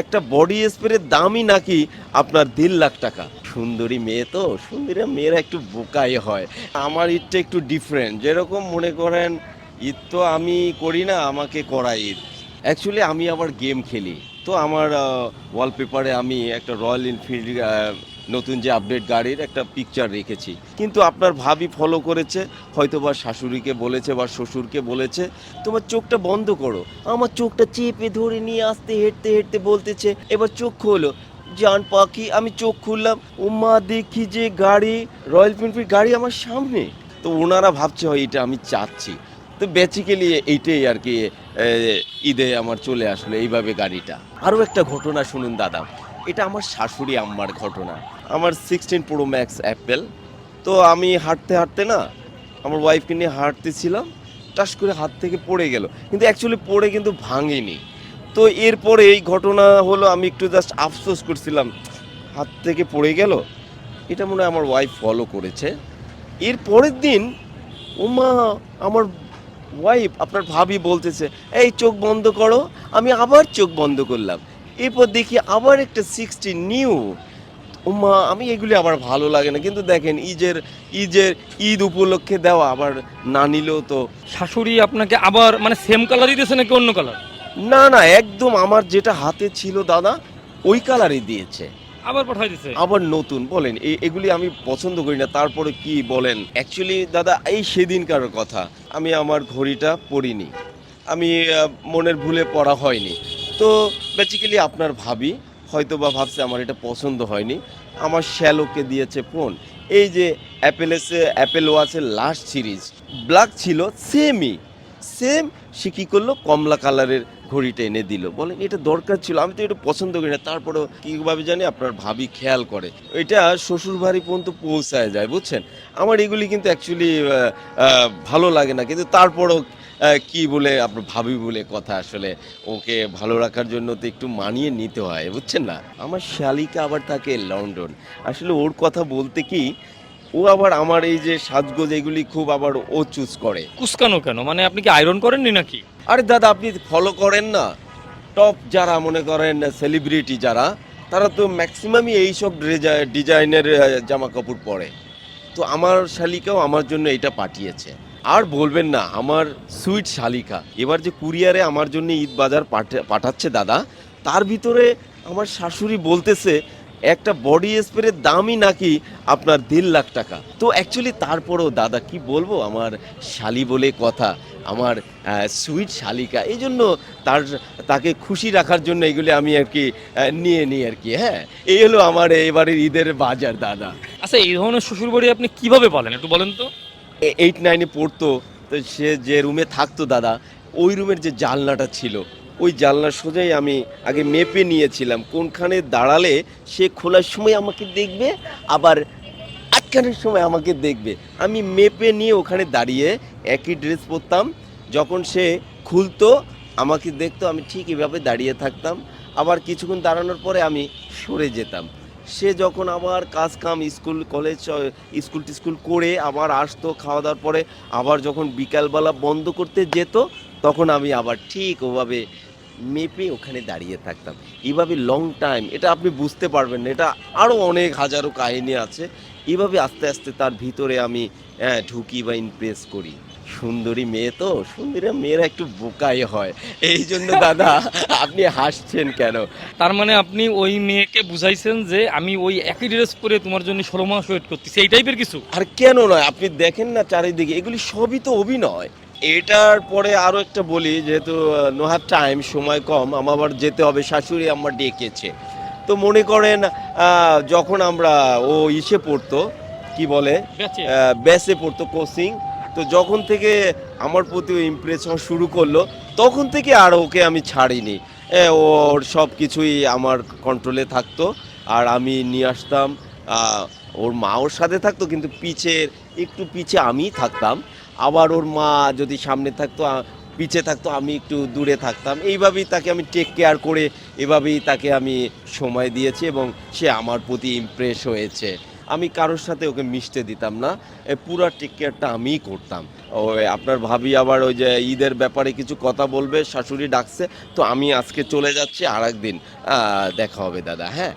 একটা বডি স্প্রের দামই নাকি আপনার দেড় লাখ টাকা। সুন্দরী মেয়ে তো, সুন্দরী মেয়েরা একটু বোকাই হয়। আমার ঈদটা একটু ডিফারেন্ট যেরকম মনে করেন, ঈদ তো আমি করি না, আমাকে করা ঈদ। অ্যাকচুয়ালি আমি আবার গেম খেলি। তো আমার ওয়ালপেপারে আমি একটা রয়্যাল এনফিল্ড নতুন যে আপডেট গাড়ির একটা পিকচার রেখেছি। কিন্তু আপনার ভাবি ফলো করেছে হয়তো বা শাশুড়িকে বলেছে বা শ্বশুরকে বলেছে, তোমার চোখটা বন্ধ করো। আমার চোখটা চেপে ধরে নিয়ে আসতে, হেঁটতে হেঁটতে বলতেছে। এবার চোখ খোলো। জান পাখি, আমি চোখ খুললাম। ও মা দেখি যে গাড়ি রয়্যাল এনফিল্ড গাড়ি আমার সামনে। তো ওনারা ভাবছে, হয়, এটা আমি চাচ্ছি। তো বেসিক্যালি এইটাই আর কি ঈদে আমার চলে আসলো, এইভাবে গাড়িটা। আরও একটা ঘটনা শুনুন, দাদা। এটা আমার শাশুড়ি আম্মার ঘটনা। আমার সিক্সটিন প্রো ম্যাক্স অ্যাপেল তো আমি হাঁটতে হাঁটতে না, আমার ওয়াইফকে নিয়ে হাঁটতেছিলাম, টাস করে হাত থেকে পড়ে গেল। কিন্তু অ্যাকচুয়ালি পড়ে কিন্তু ভাঙেনি। তো এরপরে এই ঘটনা হলো, আমি একটু জাস্ট আফসোস করছিলাম, হাত থেকে পড়ে গেল। এটা মনে হয় আমার ওয়াইফ ফলো করেছে। এর পরের দিন ওমা আমার ওয়াইফ আপনার ভাবি বলতেছে, এই চোখ বন্ধ করো। আমি আবার চোখ বন্ধ করলাম। এরপর দেখি আবার একটা সিক্সটি নিউ ওমা আমি এগুলি আবার ভালো লাগে না। কিন্তু দেখেন ঈদের ঈদের ঈদ উপলক্ষে দেওয়া আবার না নিলেও তো। শাশুড়ি আপনাকে আবার মানে সেম কালারই দিয়েছে নাকি অন্য কালার না না একদম আমার যেটা হাতে ছিল দাদা ওই কালারই দিয়েছে। আবার পাঠাই দিছে আবার নতুন বলেন এই এগুলি আমি পছন্দ করি না। তারপরে কি বলেন? অ্যাকচুয়ালি দাদা এই সেদিনকার কথা। আমি আমার ঘড়িটা পরিনি। আমি মনের ভুলে পড়া হয়নি। তো বেসিক্যালি আপনার ভাবি হয়তো বা ভাবছে আমার এটা পছন্দ হয়নি। আমার শ্যালোকে দিয়েছে ফোন এই যে অ্যাপেলেসে অ্যাপেল ওয়াচের লাস্ট সিরিজ ব্ল্যাক ছিল সেমই সেম সে কী করল? কমলা কালারের ঘড়িটা এনে দিল। বলেন এটা দরকার ছিল, আমি তো এটা পছন্দ করি না। তারপরেও কীভাবে জানি আপনার ভাবি খেয়াল করে। এটা শ্বশুর বাড়ি পর্যন্ত পৌঁছায় যায়, বুঝছেন? আমার এগুলি কিন্তু অ্যাকচুয়ালি ভালো লাগে না। কিন্তু তারপরও কি বলে আপনার ভাবি বলে কথা আসলে ওকে ভালো রাখার জন্য তো একটু মানিয়ে নিতে হয় বুঝছেন না? আমার শালিকা আবার থাকে লন্ডন। আসলে ওর কথা বলতে কি ও আবার আমার এই যে সাজগোজ এগুলি খুব আবার ও চুজ করে। কুসকানো কেন? মানে আপনি কি আয়রন করেননি নাকি? আরে দাদা আপনি ফলো করেন না। টপ যারা মনে করেন সেলিব্রিটি যারা তারা তো ম্যাক্সিমামই এইসব ডিজাইনের জামা কাপড় পরে। তো আমার শালিকাও আমার জন্য এটা পাঠিয়েছে। আর বলবেন না, আমার সুইট শালিকা। এবার যে কুরিয়ারে আমার জন্য ঈদ বাজার পাঠা- পাঠাচ্ছে দাদা, তার ভিতরে আমার শাশুড়ি বলতেছে, একটা বডি স্প্রের দামই নাকি আপনার দেড় লাখ টাকা। তো অ্যাকচুয়ালি তারপরেও দাদা কি বলব, আমার শালি বলে কথা, আমার সুইট শালিকা, এই জন্য তার, তাকে খুশি রাখার জন্য এগুলি আমি আর কি নিয়ে নিই আর কি হ্যাঁ। এই হলো আমার এবারের ঈদের বাজার, দাদা। আচ্ছা এই ধরনের শ্বশুর বাড়ি আপনি কীভাবে পালেন, একটু বলেন তো। এইট নাইনে পড়তো, তো সে যে রুমে থাকতো দাদা, ওই রুমের যে জানলাটা ছিল, ওই জানলার সোজাই আমি আগে মেপে নিয়েছিলাম, কোনখানে দাঁড়ালে সে খোলার সময় আমাকে দেখবে, আবার আটকানোর সময় আমাকে দেখবে। আমি মেপে নিয়ে ওখানে দাঁড়িয়ে একই ড্রেস পরতাম, যখন সে খুলতো, আমাকে দেখতো, আমি ঠিক এভাবে দাঁড়িয়ে থাকতাম, আবার কিছুক্ষণ দাঁড়ানোর পরে আমি সরে যেতাম। সে যখন আবার কাজ কাম স্কুল, কলেজ স্কুল টিস্কুল করে আবার আসতো খাওয়া দাওয়ার পরে আবার যখন বিকালবেলা বন্ধ করতে যেত, তখন আমি আবার ঠিক ওভাবে মেপে ওখানে দাঁড়িয়ে থাকতাম। এইভাবে লং টাইম এটা আপনি বুঝতে পারবেন না, এটা আরও অনেক হাজারো কাহিনী আছে। এইভাবে আস্তে আস্তে তার ভিতরে আমি ঢুকি বা ইমপ্রেস করি। সুন্দরী মেয়ে তো সুন্দরী মেয়েরা একটু বোকাই হয়। এই জন্য দাদা আপনি হাসছেন কেন? তার মানে আপনি ওই মেয়েকে বুঝাইছেন যে আমি ওই একই ড্রেস পরে তোমার জন্য ষোলো মাস ওয়েট করতেছি। এই টাইপের কিছু? আর কেন নয়? আপনি দেখেন না চারিদিকে এগুলি সবই তো অভিনয়। এটার পরে আরও একটা বলি যেহেতু নো হ্যাভ টাইম সময় কম আমার আবার যেতে হবে শাশুড়ি আমার ডেকেছে। তো মনে করেন যখন আমরা ও ইসে পড়তো কি বলে? ব্যাসে পড়তো কোচিং তো যখন থেকে আমার প্রতি ইমপ্রেস হওয়া শুরু করল, তখন থেকে আর ওকে আমি ছাড়িনি। ওর সব কিছুই আমার কন্ট্রোলে থাকতো। আর আমি নিয়ে আসতাম ওর মা ওর সাথে থাকতো, কিন্তু পিছের একটু পিছে আমিই থাকতাম। আবার ওর মা যদি সামনে থাকতো পিছে থাকতো, আমি একটু দূরে থাকতাম। এইভাবেই তাকে আমি টেক কেয়ার করে, এভাবেই তাকে আমি সময় দিয়েছি এবং সে আমার প্রতি ইমপ্রেস হয়েছে। আমি কারোর সাথে ওকে মিশতে দিতাম না পুরো টেক কেয়ারটা আমিই করতাম। ও আপনার ভাবি আবার ওই যে ঈদের ব্যাপারে কিছু কথা বলবে, শাশুড়ি ডাকছে, তো আমি আজকে চলে যাচ্ছি আর একদিন দেখা হবে দাদা হ্যাঁ?